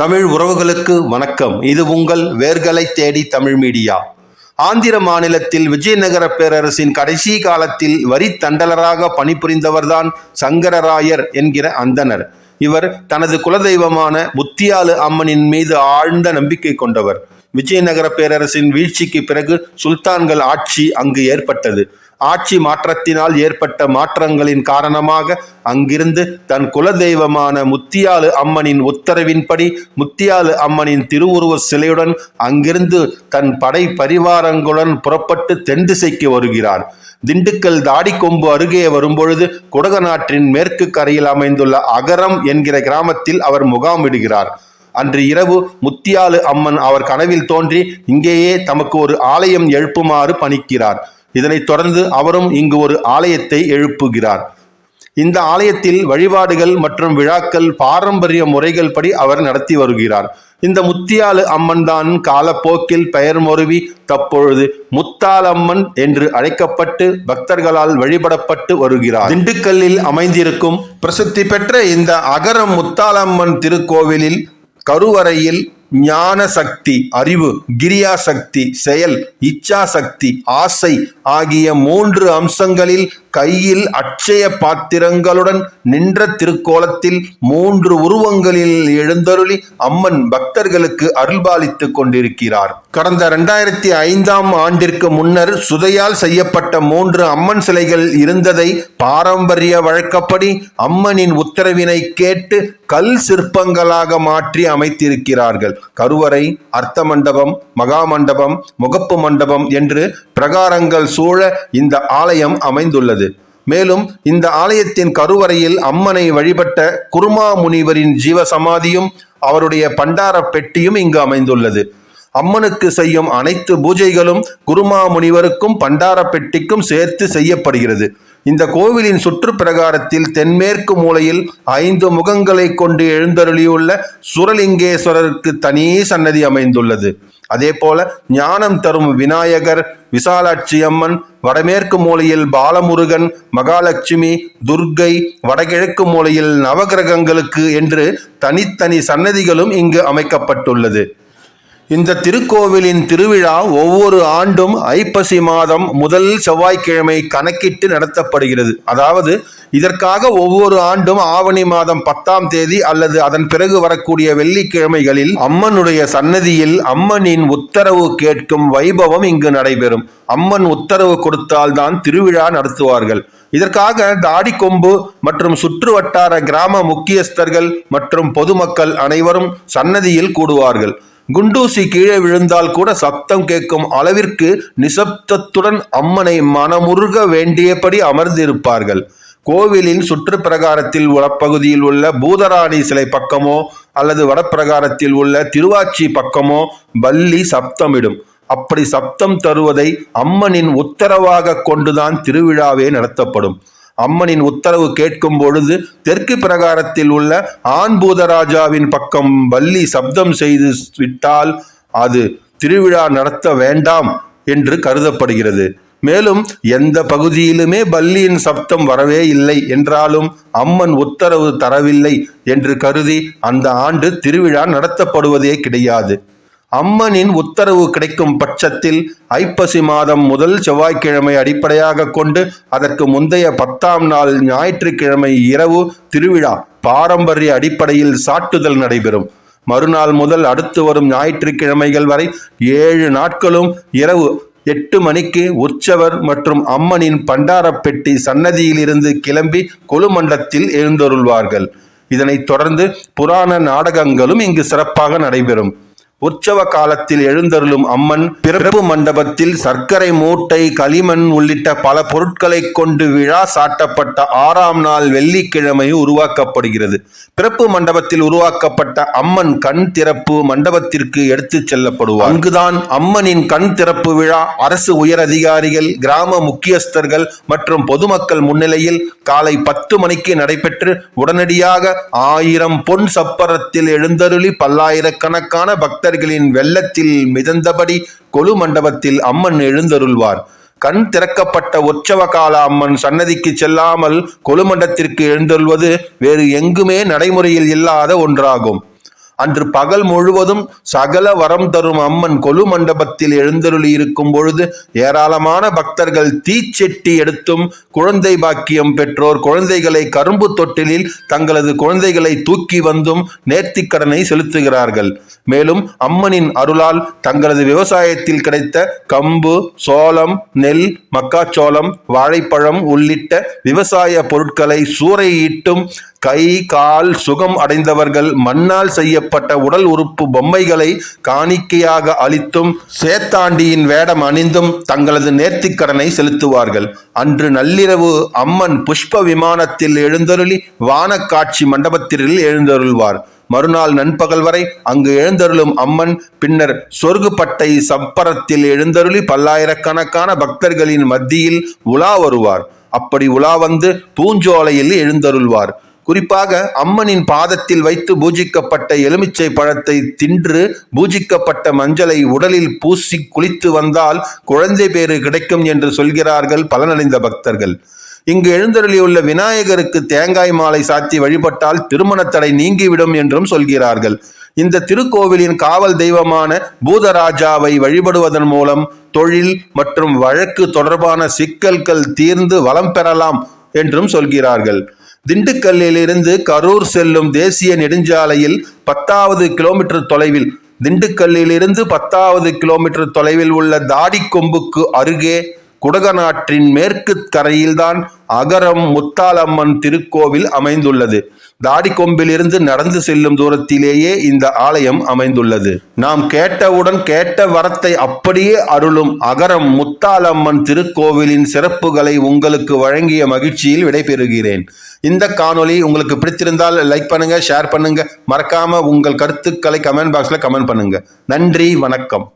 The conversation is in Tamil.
தமிழ் உறவுகளுக்கு வணக்கம். இது உங்கள் வேர்களை தேடி தமிழ் மீடியா. ஆந்திர மாநிலத்தில் விஜயநகர பேரரசின் கடைசி காலத்தில் வரி தண்டலராக பணிபுரிந்தவர்தான் சங்கரராயர் என்கிற அந்தனர் இவர் தனது குலதெய்வமான முத்தியாலு அம்மனின் மீது ஆழ்ந்த நம்பிக்கை கொண்டவர். விஜயநகர பேரரசின் வீழ்ச்சிக்கு பிறகு சுல்தான்கள் ஆட்சி அங்கு ஏற்பட்டது. ஆட்சி மாற்றத்தினால் ஏற்பட்ட மாற்றங்களின் காரணமாக அங்கிருந்து தன் குலதெய்வமான முத்தியாலு அம்மனின் உத்தரவின்படி முத்தியாலு அம்மனின் திருவுருவ சிலையுடன் அங்கிருந்து தன் படை பரிவாரங்களுடன் புறப்பட்டு தென் திசைக்கு வருகிறார் திண்டுக்கல் தாடிக்கொம்பு அருகே வரும்பொழுது குடகநாட்டின் மேற்கு கரையில் அமைந்துள்ள அகரம் என்கிற கிராமத்தில் அவர் முகாமிடுகிறார் அன்று இரவு முத்தியாலு அம்மன் அவர் கனவில் தோன்றி இங்கேயே தமக்கு ஒரு ஆலயம் எழுப்புமாறு பணிக்கிறார். இதனைத் தொடர்ந்து அவரும் இங்கு ஒரு ஆலயத்தை எழுப்புகிறார். இந்த ஆலயத்தில் வழிபாடுகள் மற்றும் விழாக்கள் பாரம்பரிய முறைகள் படி அவர் நடத்தி வருகிறார். இந்த முத்தியாலு அம்மன் தான் காலப்போக்கில் பெயர் மொருவி தற்பொழுது முத்தாலம்மன் என்று அழைக்கப்பட்டு பக்தர்களால் வழிபடப்பட்டு வருகிறார். திண்டுக்கல்லில் அமைந்திருக்கும் பிரசித்தி பெற்ற இந்த அகரம் முத்தாலம்மன் திருக்கோவிலில் கருவறையில் ஞான சக்தி அறிவு கிரியா சக்தி செயல் இச்சா சக்தி ஆசை ஆகிய மூன்று அம்சங்களில் கையில் அட்சய பாத்திரங்களுடன் நின்ற திருக்கோலத்தில் மூன்று உருவங்களில் எழுந்தருளி அம்மன் பக்தர்களுக்கு அருள்பாலித்துக் கொண்டிருக்கிறார். கடந்த இரண்டாயிரத்தி ஐந்தாம் ஆண்டிற்கு முன்னர் சுதையால் செய்யப்பட்ட மூன்று அம்மன் சிலைகள் இருந்ததை பாரம்பரிய வழக்கப்படி அம்மனின் உத்தரவினை கேட்டு கல் சிற்பங்களாக மாற்றி அமைத்திருக்கிறார்கள். கருவறை அர்த்த மண்டபம் மகா மண்டபம் முகப்பு மண்டபம் என்று பிரகாரங்கள் சூழ இந்த ஆலயம் அமைந்துள்ளது. மேலும் இந்த ஆலயத்தின் கருவறையில் அம்மனை வழிபட்ட குருமா முனிவரின் ஜீவசமாதியும் அவருடைய பண்டார பெட்டியும் இங்கு அமைந்துள்ளது. அம்மனுக்கு செய்யும் அனைத்து பூஜைகளும் குருமா முனிவருக்கும் பண்டார பெட்டிக்கும் சேர்த்து செய்யப்படுகிறது. இந்த கோவிலின் சுற்று பிரகாரத்தில் தென்மேற்கு மூலையில் ஐந்து முகங்களை கொண்டு எழுந்தருளியுள்ள சுரலிங்கேஸ்வரருக்கு தனி சன்னதி அமைந்துள்ளது. அதே போல ஞானம் தரும் விநாயகர் விசாலாட்சி அம்மன் வடமேற்கு மூலையில் பாலமுருகன் மகாலட்சுமி துர்க்கை வடகிழக்கு மூலையில் நவகிரகங்களுக்கு என்று தனித்தனி சன்னதிகளும் இங்கு அமைக்கப்பட்டுள்ளது. இந்த திருக்கோவிலின் திருவிழா ஒவ்வொரு ஆண்டும் ஐப்பசி மாதம் முதல் செவ்வாய்க்கிழமை கணக்கிட்டு நடத்தப்படுகிறது. அதாவது இதற்காக ஒவ்வொரு ஆண்டும் ஆவணி மாதம் பத்தாம் தேதி அல்லது அதன் பிறகு வரக்கூடிய வெள்ளிக்கிழமைகளில் அம்மனுடைய சன்னதியில் அம்மனின் உத்தரவு கேட்கும் வைபவம் இங்கு நடைபெறும். அம்மன் உத்தரவு கொடுத்தால்தான் திருவிழா நடத்துவார்கள். இதற்காக தாடிக்கொம்பு மற்றும் சுற்று வட்டார கிராம முக்கியஸ்தர்கள் மற்றும் பொதுமக்கள் அனைவரும் சன்னதியில் கூடுவார்கள். குண்டூசி கீழே விழுந்தால் கூட சப்தம் கேட்கும் அளவிற்கு நிசப்தத்துடன் அம்மனை மனமுருக வேண்டியபடி அமர்ந்திருப்பார்கள். கோவிலின் சுற்று பிரகாரத்தில் உள்ள பகுதியில் உள்ள பூதராணி சிலை பக்கமோ அல்லது வடப்பிரகாரத்தில் உள்ள திருவாச்சி பக்கமோ பல்லி சப்தமிடும். அப்படி சப்தம் தருவதை அம்மனின் உத்தரவாக கொண்டுதான் திருவிழாவே நடத்தப்படும். அம்மனின் உத்தரவு கேட்கும் பொழுது தெற்கு பிரகாரத்தில் உள்ள ஆண் பூதராஜாவின் பக்கம் வள்ளி சப்தம் செய்து விட்டால் அது திருவிழா நடத்த வேண்டாம் என்று கருதப்படுகிறது. மேலும் எந்த பகுதியிலுமே பல்லியின் சப்தம் வரவே இல்லை என்றாலும் அம்மன் உத்தரவு தரவில்லை என்று கருதி அந்த ஆண்டு திருவிழா நடத்தப்படுவதே கிடையாது. அம்மனின் உத்தரவு கிடைக்கும் பட்சத்தில் ஐப்பசி மாதம் முதல் செவ்வாய்க்கிழமை அடிப்படையாக கொண்டு அதற்கு முந்தைய பத்தாம் நாள் ஞாயிற்றுக்கிழமை இரவு திருவிழா பாரம்பரிய அடிப்படையில் சாட்டுதல் நடைபெறும். மறுநாள் முதல் அடுத்து வரும் ஞாயிற்றுக்கிழமைகள் வரை ஏழு நாட்களும் இரவு எட்டு மணிக்கு உற்சவர் மற்றும் அம்மனின் பண்டாரப்பெட்டி சன்னதியிலிருந்து கிளம்பி கொலுமண்டத்தில் எழுந்தருள்வார்கள். இதனைத் தொடர்ந்து புராண நாடகங்களும் இங்கு சிறப்பாக நடைபெறும். உற்சவ காலத்தில் எழுந்தருளும் அம்மன் பிறப்பு மண்டபத்தில் சர்க்கரை மூட்டை களிமண் உள்ளிட்ட பல பொருட்களை கொண்டு விழா சாட்டப்பட்ட ஆறாம் நாள் வெள்ளிக்கிழமை உருவாக்கப்படுகிறது. பிறப்பு மண்டபத்தில் உருவாக்கப்பட்ட அம்மன் கண் திறப்பு மண்டபத்திற்கு எடுத்துச் செல்லப்படுவார். அங்குதான் அம்மனின் கண் திறப்பு விழா அரசு உயர் அதிகாரிகள் கிராம முக்கியஸ்தர்கள் மற்றும் பொதுமக்கள் முன்னிலையில் காலை பத்து மணிக்கு நடைபெற்று உடனடியாக ஆயிரம் பொன் சப்பரத்தில் எழுந்தருளி பல்லாயிரக்கணக்கான பக்தர்களின் வெள்ளத்தில் மிதந்தபடி கொலு மண்டபத்தில் அம்மன் எழுந்தருள்வார். கண் திறக்கப்பட்ட உற்சவ கால அம்மன் சன்னதிக்கு செல்லாமல் கொலுமண்டத்திற்கு எழுந்தொள்வது வேறு எங்குமே நடைமுறையில் இல்லாத ஒன்றாகும். அன்று பகல் முழுவதும் சகல வரம் தரும் அம்மன் கொலு மண்டபத்தில் எழுந்தருளி இருக்கும் பொழுது ஏராளமான பக்தர்கள் தீச்செட்டி எடுத்தும் குழந்தை பாக்கியம் பெற்றோர் குழந்தைகளை கரும்பு தொட்டிலில் தங்களது குழந்தைகளை தூக்கி வந்தும் நேர்த்திக்கடனை செலுத்துகிறார்கள். மேலும் அம்மனின் அருளால் தங்களது விவசாயத்தில் கிடைத்த கம்பு சோளம் நெல் மக்காச்சோளம் வாழைப்பழம் உள்ளிட்ட விவசாய பொருட்களை சூறையிட்டும் கை கால் சுகம் அடைந்தவர்கள் மண்ணால் செய்யப்பட்ட உடல் உறுப்பு பொம்மைகளை காணிக்கையாக அளித்தும் சேத்தாண்டியின் வேடம் அணிந்தும் தங்களது நேர்த்திக்கடனை செலுத்துவார்கள். அன்று நள்ளிரவு அம்மன் புஷ்ப விமானத்தில் எழுந்தருளி வானக்காட்சி மண்டபத்தில் எழுந்தருள்வார். மறுநாள் நண்பகல் வரை அங்கு எழுந்தருளும் அம்மன் பின்னர் சொர்க்குப்பட்டை சப்பரத்தில் எழுந்தருளி பல்லாயிரக்கணக்கான பக்தர்களின் மத்தியில் உலா வருவார். அப்படி உலா வந்து பூஞ்சோலையில் எழுந்தருள்வார். குறிப்பாக அம்மனின் பாதத்தில் வைத்து பூஜிக்கப்பட்ட எலுமிச்சை பழத்தை தின்று பூஜிக்கப்பட்ட மஞ்சளை உடலில் பூசி குளித்து வந்தால் குழந்தை பேறு கிடைக்கும் என்று சொல்கிறார்கள் பலனடைந்த பக்தர்கள். இங்கு எழுந்தருளியுள்ள விநாயகருக்கு தேங்காய் மாலை சாத்தி வழிபட்டால் திருமண தடை நீங்கிவிடும் என்றும் சொல்கிறார்கள். இந்த திருக்கோவிலின் காவல் தெய்வமான பூதராஜாவை வழிபடுவதன் மூலம் தொழில் மற்றும் வழக்கு தொடர்பான சிக்கல்கள் தீர்ந்து வளம் பெறலாம் என்றும் சொல்கிறார்கள். திண்டுக்கல்லிலிருந்து கரூர் செல்லும் தேசிய நெடுஞ்சாலையில் பத்தாவது கிலோமீட்டர் தொலைவில் திண்டுக்கல்லிலிருந்து பத்தாவது கிலோமீட்டர் தொலைவில் உள்ள தாடிக்கொம்புக்கு அருகே குடகநாற்றின் மேற்கு கரையில்தான் அகரம் முத்தாலம்மன் திருக்கோவில் அமைந்துள்ளது. தாடிக்கொம்பிலிருந்து நடந்து செல்லும் தூரத்திலேயே இந்த ஆலயம் அமைந்துள்ளது. நாம் கேட்டவுடன் கேட்ட வரத்தை அப்படியே அருளும் அகரம் முத்தாலம்மன் திருக்கோவிலின் சிறப்புகளை உங்களுக்கு வழங்கிய மகிழ்ச்சியில் விடைபெறுகிறேன். இந்த காணொளி உங்களுக்கு பிடித்திருந்தால் லைக் பண்ணுங்க ஷேர் பண்ணுங்க. மறக்காம உங்கள் கருத்துக்களை கமெண்ட் பாக்ஸ்ல கமெண்ட் பண்ணுங்க. நன்றி வணக்கம்.